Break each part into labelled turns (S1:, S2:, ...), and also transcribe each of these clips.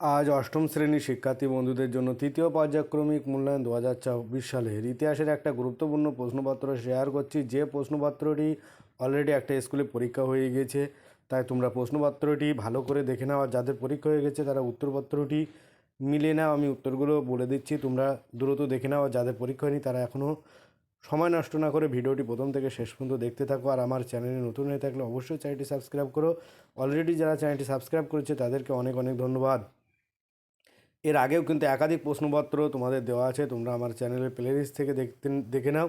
S1: আজ অষ্টম শ্রেণির শিক্ষার্থী বন্ধুদের জন্য তৃতীয় পর্যায়ক্রমিক মূল্যায়ন দু হাজার চব্বিশ সালের ইতিহাসের একটা গুরুত্বপূর্ণ প্রশ্নপত্র শেয়ার করছি। যে প্রশ্নপত্রটি অলরেডি একটা স্কুলে পরীক্ষা হয়ে গেছে, তাই তোমরা প্রশ্নপত্রটি ভালো করে দেখে নাও। যাদের পরীক্ষা হয়ে গেছে, তারা উত্তরপত্রটি মিলে নাও। আমি উত্তরগুলো বলে দিচ্ছি, তোমরা দ্রুত দেখে নাও। যাদের পরীক্ষা হয়নি, তারা এখনও সময় নষ্ট না করে ভিডিওটি প্রথম থেকে শেষ পর্যন্ত দেখতে থাকো। আর আমার চ্যানেলে নতুন হয়ে থাকলে অবশ্যই চ্যানেলটি সাবস্ক্রাইব করো। অলরেডি যারা চ্যানেলটি সাবস্ক্রাইব করেছে, তাদেরকে অনেক অনেক ধন্যবাদ। এর আগেও কিন্তু একাধিক প্রশ্নপত্র তোমাদের দেওয়া আছে, তোমরা আমার চ্যানেলের প্লেলিস্ট থেকে দেখতে, দেখে নাও।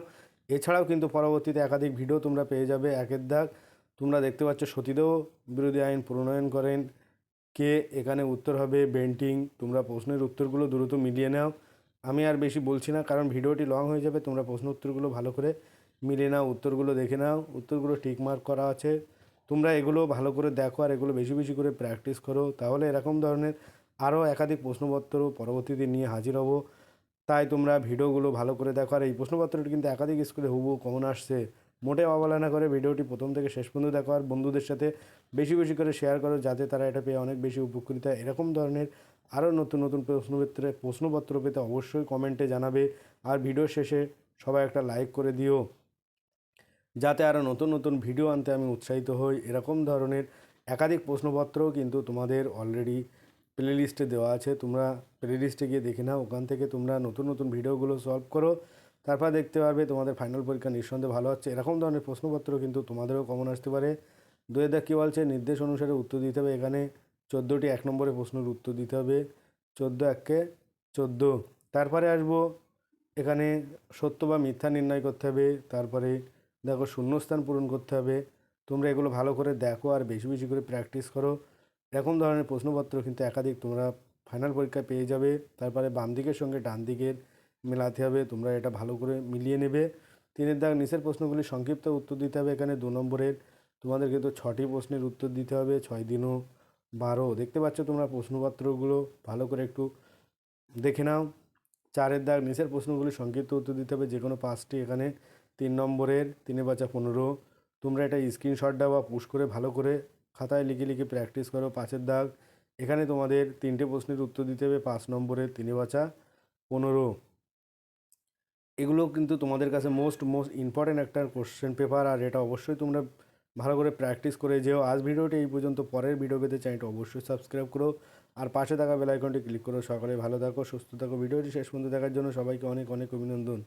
S1: এছাড়াও কিন্তু পরবর্তীতে একাধিক ভিডিও তোমরা পেয়ে যাবে, একের দাগ। তোমরা দেখতে পাচ্ছ সতীদেহ বিরোধী আইন প্রণয়ন করেন। কে এখানে উত্তর হবে? বেন্টিং তোমরা প্রশ্নের উত্তরগুলো দ্রুত মিলিয়ে নাও। আমি আর বেশি বলছি না, কারণ ভিডিওটি লং হয়ে যাবে, তোমরা প্রশ্ন উত্তরগুলো ভালো করে মিলিয়ে নাও, উত্তরগুলো দেখে নাও, উত্তরগুলো টিক মার্ক করা আছে। তোমরা এগুলো ভালো করে দেখো আর এগুলো বেশি বেশি করে প্র্যাকটিস করো। তাহলে এরকম ধরনের আরও একাধিক প্রশ্নপত্র পরবর্তীতে নিয়ে হাজির হব। তাই তোমরা ভিডিওগুলো ভালো করে দেখো। আর এই প্রশ্নপত্রটি কিন্তু একাধিক স্কুলে হুবহু কমন আসছে। মোটে অবহেলা করে ভিডিওটি প্রথম থেকে শেষ পর্যন্ত দেখো। আর বন্ধুদের সাথে বেশি বেশি করে শেয়ার করো যাতে তারা এটা পেয়ে অনেক বেশি উপকৃত হয়। এরকম ধরনের আরও নতুন নতুন প্রশ্নপত্রে প্রশ্নপত্র পেতে অবশ্যই কমেন্টে জানাবে। আর ভিডিও শেষে সবাই একটা লাইক করে দিও। যাতে আরও নতুন নতুন ভিডিও আনতে আমি উৎসাহিত হই। এরকম ধরনের একাধিক প্রশ্নপত্রও কিন্তু তোমাদের অলরেডি প্লে লিস্টে দেওয়া আছে, তোমরা প্লে লিস্টে গিয়ে দেখে নাও, ওখান থেকে তোমরা নতুন নতুন ভিডিওগুলো সলভ করো। তারপর দেখতে পারবে তোমাদের ফাইনাল পরীক্ষা নিঃসন্দেহে ভালো হচ্ছে। এরকম ধরনের প্রশ্নপত্র কিন্তু তোমাদেরও কমন আসতে পারে। দুয়ে দেখ কী বলছে? নির্দেশ অনুসারে উত্তর দিতে হবে। এখানে চোদ্দোটি এক নম্বরে প্রশ্নের উত্তর দিতে হবে। চোদ্দ এককে চোদ্দ। তারপরে আসব, এখানে সত্য বা মিথ্যা নির্ণয় করতে হবে। তারপরে দেখো শূন্যস্থান পূরণ করতে হবে। তোমরা এগুলো ভালো করে দেখো আর বেশি বেশি করে প্র্যাকটিস করো। এরকম ধরনের প্রশ্নপত্র কিন্তু একাধিক তোমরা ফাইনাল পরীক্ষায় পেয়ে যাবে। তারপরে বাম দিকের সঙ্গে ডান দিকের মেলাতে হবে, তোমরা এটা ভালো করে মিলিয়ে নেবে। তিনের দাগ নিচের প্রশ্নগুলি সংক্ষিপ্ত উত্তর দিতে হবে, এখানে দু নম্বরের তোমাদের কিন্তু ছটি প্রশ্নের উত্তর দিতে হবে, ছয় দিনও বারো। দেখতে পাচ্ছ তোমরা প্রশ্নপত্রগুলো, ভালো করে একটু দেখে নাও। চারের দাগ নিচের প্রশ্নগুলি সংক্ষিপ্ত উত্তর দিতে হবে যে কোনো পাঁচটি এখানে তিন নম্বরের, তিনে বাচ্চা পনেরো। তোমরা এটা স্ক্রিনশট দাও বা পুশ করে ভালো করে খাতায় লিখে লিখে প্র্যাকটিস করো, পাঁচের দাগ। এখানে তোমাদের তিনটে প্রশ্নের উত্তর দিতে হবে, পাঁচ নম্বরের তিনে বাচ্চা পনেরো। এগুলো কিন্তু তোমাদের কাছে মোস্ট মোস্ট ইম্পর্ট্যান্ট একটা কোশ্চেন পেপার আর এটা অবশ্যই তোমরা ভালো করে প্র্যাকটিস করে যেও। আজ ভিডিওটি এই পর্যন্ত, পরের ভিডিও পেতে চ্যানেলটা অবশ্যই সাবস্ক্রাইব করো। আর পাশে থাকা বেল আইকনটি ক্লিক করো। সকালে ভালো থাকো, সুস্থ থাকো। ভিডিওটি শেষ পর্যন্ত দেখার জন্য সবাইকে অনেক অনেক অভিনন্দন।